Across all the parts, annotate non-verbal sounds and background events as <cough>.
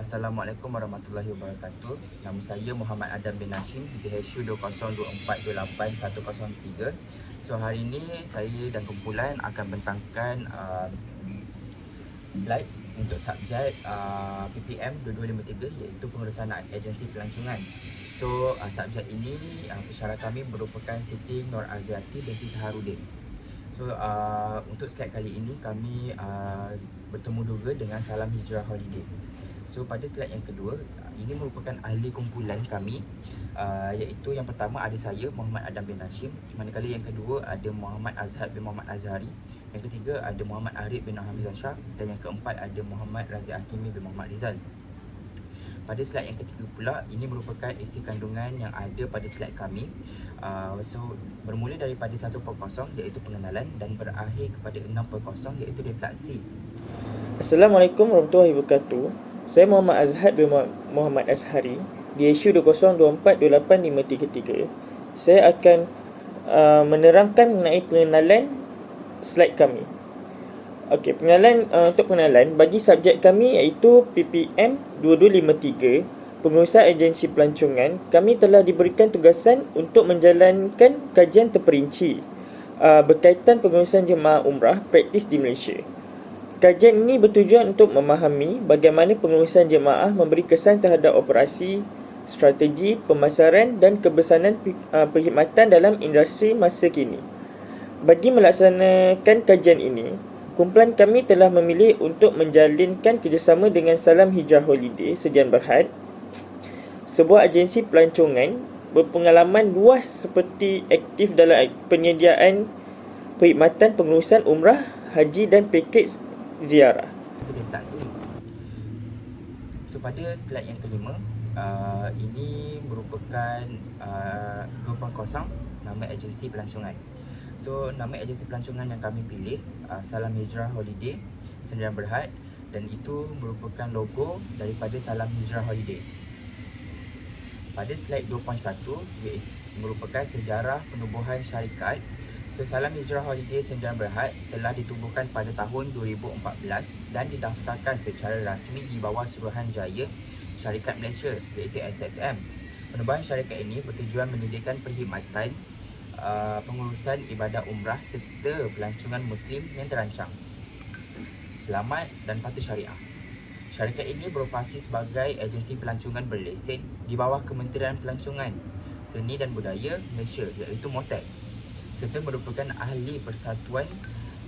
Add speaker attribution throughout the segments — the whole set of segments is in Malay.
Speaker 1: Assalamualaikum warahmatullahi wabarakatuh. Nama saya Muhammad Adam bin Hashim BHU 202428103. So hari ini saya dan kumpulan akan bentangkan uh, slide untuk subjek uh, PPM 2253 iaitu pengurusan agensi pelancongan. So uh, subjek ini uh, pensyarah kami merupakan Siti Nur Aziati binti Saharudin. So uh, untuk slide kali ini kami uh, bertemu juga dengan Salam Hijrah Holiday. So pada slide yang kedua, ini merupakan ahli kumpulan kami uh, iaitu yang pertama ada saya Muhammad Adam bin Hashim, manakala yang kedua ada Muhammad Azhar bin Muhammad Azhari, yang ketiga ada Muhammad Arif bin Hamizah Shah dan yang keempat ada Muhammad Razi Hakimi bin Muhammad Rizal. Pada slide yang ketiga pula, ini merupakan isi kandungan yang ada pada slide kami. Uh, so, bermula daripada 1.0 iaitu pengenalan dan berakhir kepada 6.0 iaitu refleksi.
Speaker 2: Assalamualaikum warahmatullahi wabarakatuh. Saya Muhammad Azhar bin Muhammad Azhari di isu 2024-28533. Saya akan uh, menerangkan mengenai pengenalan slide kami. Okey, pengenalan uh, untuk pengenalan bagi subjek kami iaitu PPM 2253 pengurusan agensi pelancongan, kami telah diberikan tugasan untuk menjalankan kajian terperinci uh, berkaitan pengurusan jemaah umrah praktis di Malaysia. Kajian ini bertujuan untuk memahami bagaimana pengurusan jemaah memberi kesan terhadap operasi, strategi, pemasaran dan kebesaran uh, perkhidmatan dalam industri masa kini. Bagi melaksanakan kajian ini, kumpulan kami telah memilih untuk menjalinkan kerjasama dengan Salam Hijrah Holiday Sedian Berhad, sebuah agensi pelancongan berpengalaman luas seperti aktif dalam penyediaan perkhidmatan pengurusan umrah, haji dan pakej ziarah.
Speaker 1: Itu refleksi. So pada slide yang kelima, uh, ini merupakan uh, 2.0 nama agensi pelancongan. So nama agensi pelancongan yang kami pilih uh, Salam Hijrah Holiday Sendirian Berhad dan itu merupakan logo daripada Salam Hijrah Holiday. Pada slide 2.1 iaitu merupakan sejarah penubuhan syarikat. So Salam Hijrah Holiday Sendirian Berhad telah ditubuhkan pada tahun 2014 dan didaftarkan secara rasmi di bawah Suruhanjaya Syarikat Malaysia iaitu SSM. Penubuhan syarikat ini bertujuan menyediakan perkhidmatan uh, pengurusan ibadah umrah serta pelancongan muslim yang terancang. Selamat dan patuh syariah. Syarikat ini beroperasi sebagai agensi pelancongan berlesen di bawah Kementerian Pelancongan, Seni dan Budaya Malaysia iaitu MOTEC serta merupakan ahli Persatuan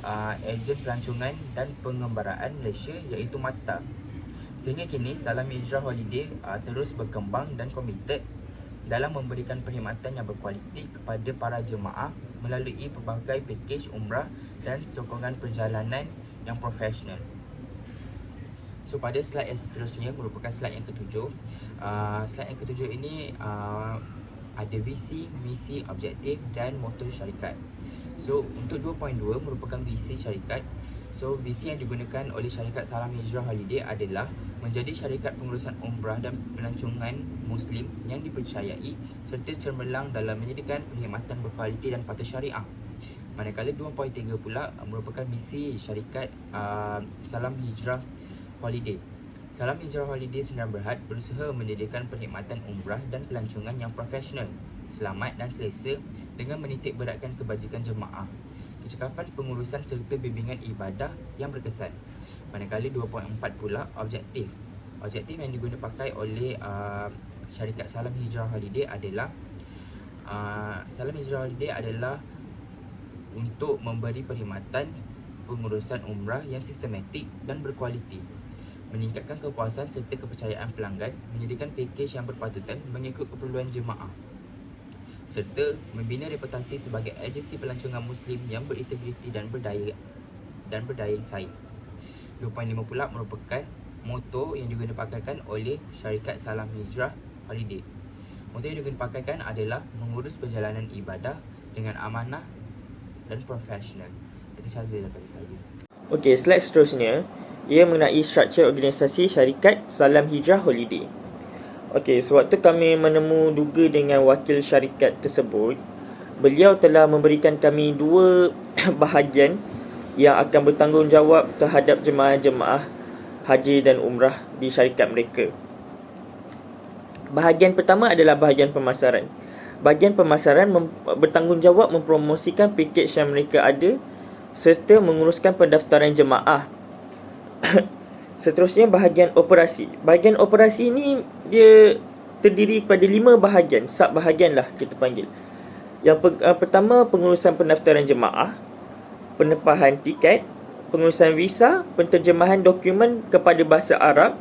Speaker 1: uh, Ejen Pelancongan dan Pengembaraan Malaysia iaitu MATA. Sehingga kini Salam Hijrah Holiday uh, terus berkembang dan komited dalam memberikan perkhidmatan yang berkualiti kepada para jemaah melalui pelbagai pakej umrah dan sokongan perjalanan yang profesional. So pada slide yang seterusnya merupakan slide yang ketujuh. Uh, slide yang ketujuh ini uh, ada visi, misi, objektif dan motor syarikat. So untuk 2.2 merupakan visi syarikat. So visi yang digunakan oleh syarikat Salam Hijrah Holiday adalah menjadi syarikat pengurusan umrah dan pelancongan muslim yang dipercayai serta cermelang dalam menyediakan perkhidmatan berkualiti dan patuh syariah. Manakala 2.3 pula merupakan misi syarikat uh, Salam Hijrah Holiday. Salam Hijrah Holiday Sendirian Berhad berusaha menyediakan perkhidmatan umrah dan pelancongan yang profesional, selamat dan selesa dengan menitik beratkan kebajikan jemaah, kecekapan pengurusan serta bimbingan ibadah yang berkesan. Manakala 2.4 pula objektif. Objektif yang digunakan pakai oleh uh, syarikat Salam Hijrah Holiday adalah uh, Salam Hijrah Holiday adalah untuk memberi perkhidmatan pengurusan umrah yang sistematik dan berkualiti meningkatkan kepuasan serta kepercayaan pelanggan menyediakan pakej yang berpatutan mengikut keperluan jemaah serta membina reputasi sebagai agensi pelancongan muslim yang berintegriti dan berdaya dan berdaya saing 2.5 pula merupakan moto yang digunakan pakaikan oleh syarikat Salam Hijrah Holiday. Moto yang digunakan pakaikan adalah mengurus perjalanan ibadah dengan amanah dan profesional. Itu sahaja daripada saya.
Speaker 2: Okey, slide seterusnya ia mengenai struktur organisasi syarikat Salam Hijrah Holiday. Okey, sewaktu kami menemu duga dengan wakil syarikat tersebut, beliau telah memberikan kami dua <coughs> bahagian yang akan bertanggungjawab terhadap jemaah-jemaah haji dan umrah di syarikat mereka. Bahagian pertama adalah bahagian pemasaran. Bahagian pemasaran mem- bertanggungjawab mempromosikan pakej yang mereka ada serta menguruskan pendaftaran jemaah. <coughs> Seterusnya bahagian operasi. Bahagian operasi ini dia terdiri pada lima bahagian, sub bahagian lah kita panggil. Yang pe- uh, pertama pengurusan pendaftaran jemaah, penempahan tiket, pengurusan visa, penterjemahan dokumen kepada bahasa Arab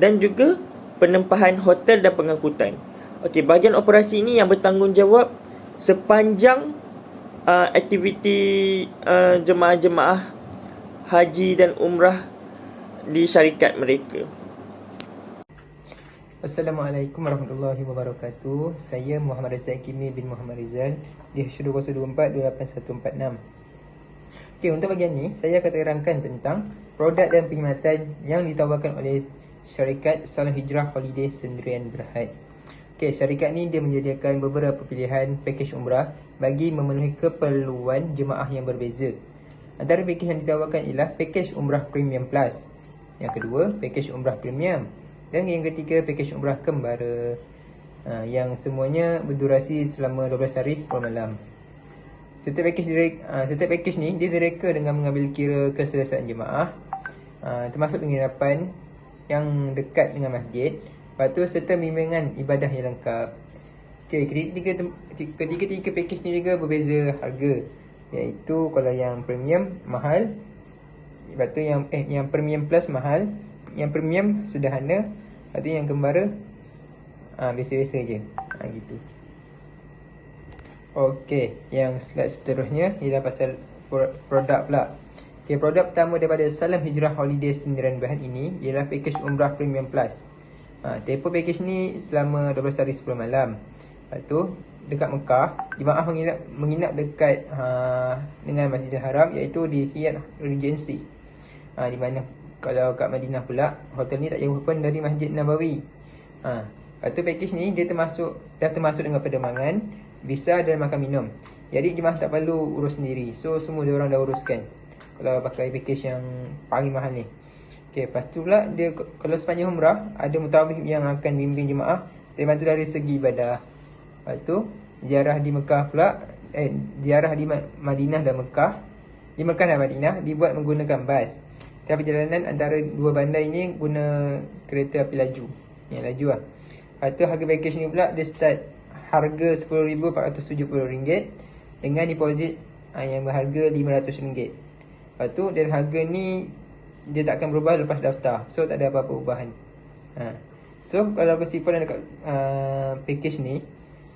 Speaker 2: dan juga penempahan hotel dan pengangkutan. Okey, bahagian operasi ini yang bertanggungjawab sepanjang uh, aktiviti uh, jemaah-jemaah haji dan umrah di syarikat mereka.
Speaker 3: Assalamualaikum warahmatullahi wabarakatuh. Saya Muhammad Razak Kimi bin Muhammad Rizal Di H224-28146 Okey, untuk bahagian ni Saya akan terangkan tentang Produk dan perkhidmatan yang ditawarkan oleh Syarikat Salam Hijrah Holiday Sendirian Berhad. Okey, syarikat ni dia menyediakan beberapa pilihan pakej umrah Bagi memenuhi keperluan jemaah yang berbeza Antara pakej yang ditawarkan ialah pakej umrah premium plus. Yang kedua, pakej umrah premium. Dan yang ketiga, pakej umrah kembara. Uh, Yang semuanya berdurasi selama 12 hari 10 malam. Setiap pakej, uh, setiap pakej ni dia direka dengan mengambil kira keselesaan jemaah. Uh, Termasuk penginapan yang dekat dengan masjid. Lepas tu serta bimbingan ibadah yang lengkap. Okay, ketiga, ketiga-tiga pakej ni juga berbeza harga Iaitu kalau yang premium mahal. Lepas tu yang eh yang premium plus mahal. Yang premium sederhana. Lepas tu yang kembara ah, Biasa-biasa je. Ha, Gitu. Okey Yang slide seterusnya Ialah pasal produk pula. Okay, produk pertama daripada Salam Hijrah Holiday Sendirian Bahan ini Ialah package Umrah Premium Plus. Ha, Tempoh package ni selama 12 hari 10 malam. Lepas tu Dekat Mekah Jemaah menginap, menginap dekat ha, Dengan Masjidil Haram Iaitu di Hiyat Regency. Ha, Di mana kalau kat Madinah pula Hotel ni tak jauh pun dari Masjid Nabawi. Ha. Lepas tu package ni dia termasuk Dah termasuk dengan perdemangan Visa dan makan minum. Jadi jemaah tak perlu urus sendiri. So semua dia orang dah uruskan. Kalau pakai package yang paling mahal ni. Okay, lepas tu pula dia kalau sepanjang umrah ada mutawif yang akan bimbing jemaah. Dia bantu dari segi ibadah. Lepas tu ziarah di Mekah pula eh ziarah di Madinah dan Mekah. Di Mekah dan Madinah dibuat menggunakan bas. Tapi perjalanan antara dua bandar ini guna kereta api laju. Yang laju lah. Lepas tu harga package ni pula dia start harga RM10,470 dengan deposit ah, yang berharga RM500. Lepas tu dan harga ni dia tak akan berubah lepas daftar. So tak ada apa-apa perubahan. Ha. So kalau kesimpulan dekat uh, package ni,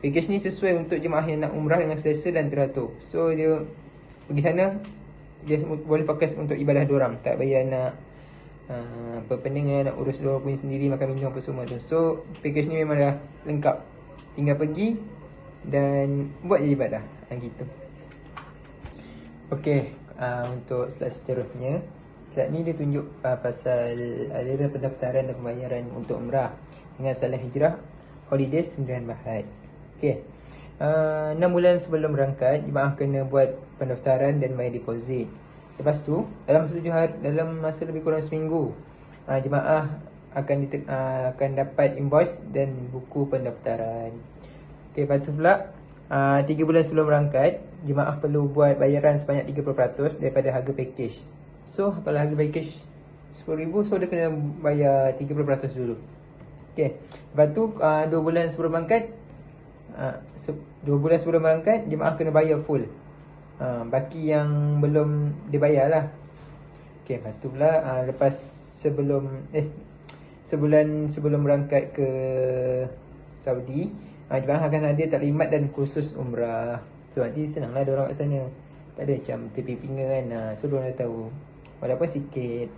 Speaker 3: package ni sesuai untuk jemaah yang nak umrah dengan selesa dan teratur. So dia pergi sana dia boleh fokus untuk ibadah diorang tak payah nak uh, apa pening nak urus diorang punya sendiri makan minum apa semua tu. So package ni memang dah lengkap. Tinggal pergi dan buat je ibadah. Ha, gitu. Okey, uh, untuk slide seterusnya. Slide ni dia tunjuk uh, pasal aliran pendaftaran dan pembayaran untuk umrah Dengan salam hijrah Holidays Sendirian Bahad Okey. Uh, 6 bulan sebelum berangkat Jemaah kena buat pendaftaran dan bayar deposit. Lepas tu, dalam masa, hari, dalam masa lebih kurang seminggu uh, Jemaah akan, dite- uh, akan dapat invoice dan buku pendaftaran. Okey, lepas tu pula uh, 3 bulan sebelum berangkat Jemaah perlu buat bayaran sebanyak 30% daripada harga package. So kalau harga package RM10,000 So dia kena bayar 30% dulu. Okay Lepas tu uh, 2 bulan sebelum berangkat uh, 2 bulan sebelum berangkat Jemaah kena bayar full. Uh, Baki yang belum dibayar lah. Okay lepas tu pula uh, Lepas sebelum Eh Sebulan sebelum berangkat ke Saudi uh, Jemaah akan ada taklimat dan kursus umrah. So nanti senang lah orang kat sana. Tak ada macam tepi pinggan kan uh, So diorang dah tahu. Walaupun sikit.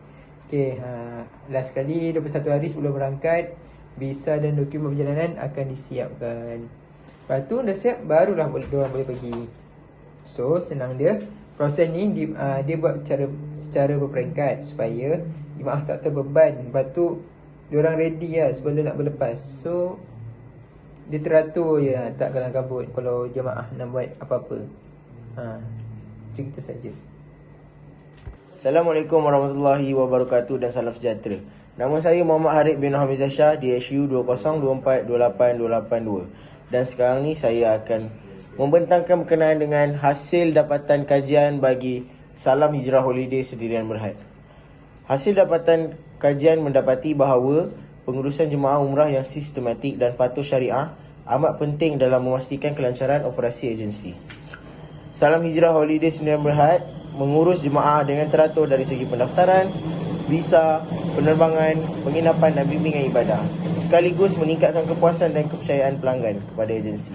Speaker 3: Okay ha, Last kali 21 hari sebelum berangkat Visa dan dokumen perjalanan akan disiapkan Lepas tu dah siap Barulah boleh, diorang boleh pergi. So senang dia. Proses ni di, uh, dia buat secara, secara berperingkat Supaya jemaah tak terbeban. Lepas tu Diorang ready lah sebelum nak berlepas. So Dia teratur je lah, Tak kalang kabut Kalau jemaah nak buat apa-apa. Ha, itu saja.
Speaker 4: Assalamualaikum warahmatullahi wabarakatuh dan salam sejahtera. Nama saya Muhammad Harib bin Hamizah Shah DSU 20242882 dan sekarang ni saya akan membentangkan berkenaan dengan hasil dapatan kajian bagi Salam Hijrah Holiday Sendirian Berhad. Hasil dapatan kajian mendapati bahawa pengurusan jemaah umrah yang sistematik dan patuh syariah amat penting dalam memastikan kelancaran operasi agensi. Salam Hijrah Holiday Sendirian Berhad mengurus jemaah dengan teratur dari segi pendaftaran, visa, penerbangan, penginapan dan bimbingan ibadah sekaligus meningkatkan kepuasan dan kepercayaan pelanggan kepada agensi.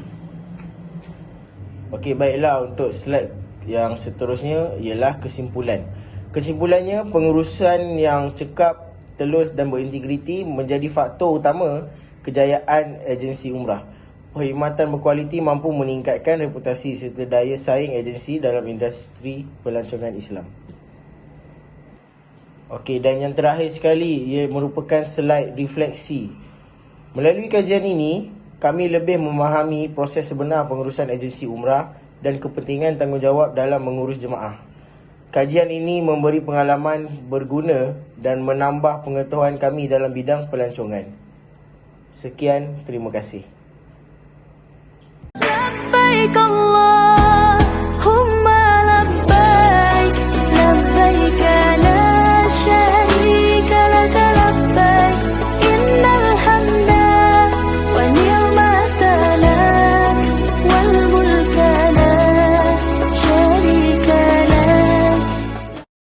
Speaker 4: Okey, baiklah untuk slide yang seterusnya ialah kesimpulan. Kesimpulannya, pengurusan yang cekap, telus dan berintegriti menjadi faktor utama kejayaan agensi umrah. Perkhidmatan berkualiti mampu meningkatkan reputasi serta daya saing agensi dalam industri pelancongan Islam. Okey, dan yang terakhir sekali, ia merupakan slide refleksi. Melalui kajian ini, kami lebih memahami proses sebenar pengurusan agensi umrah dan kepentingan tanggungjawab dalam mengurus jemaah. Kajian ini memberi pengalaman berguna dan menambah pengetahuan kami dalam bidang pelancongan. Sekian, terima kasih.
Speaker 5: Allah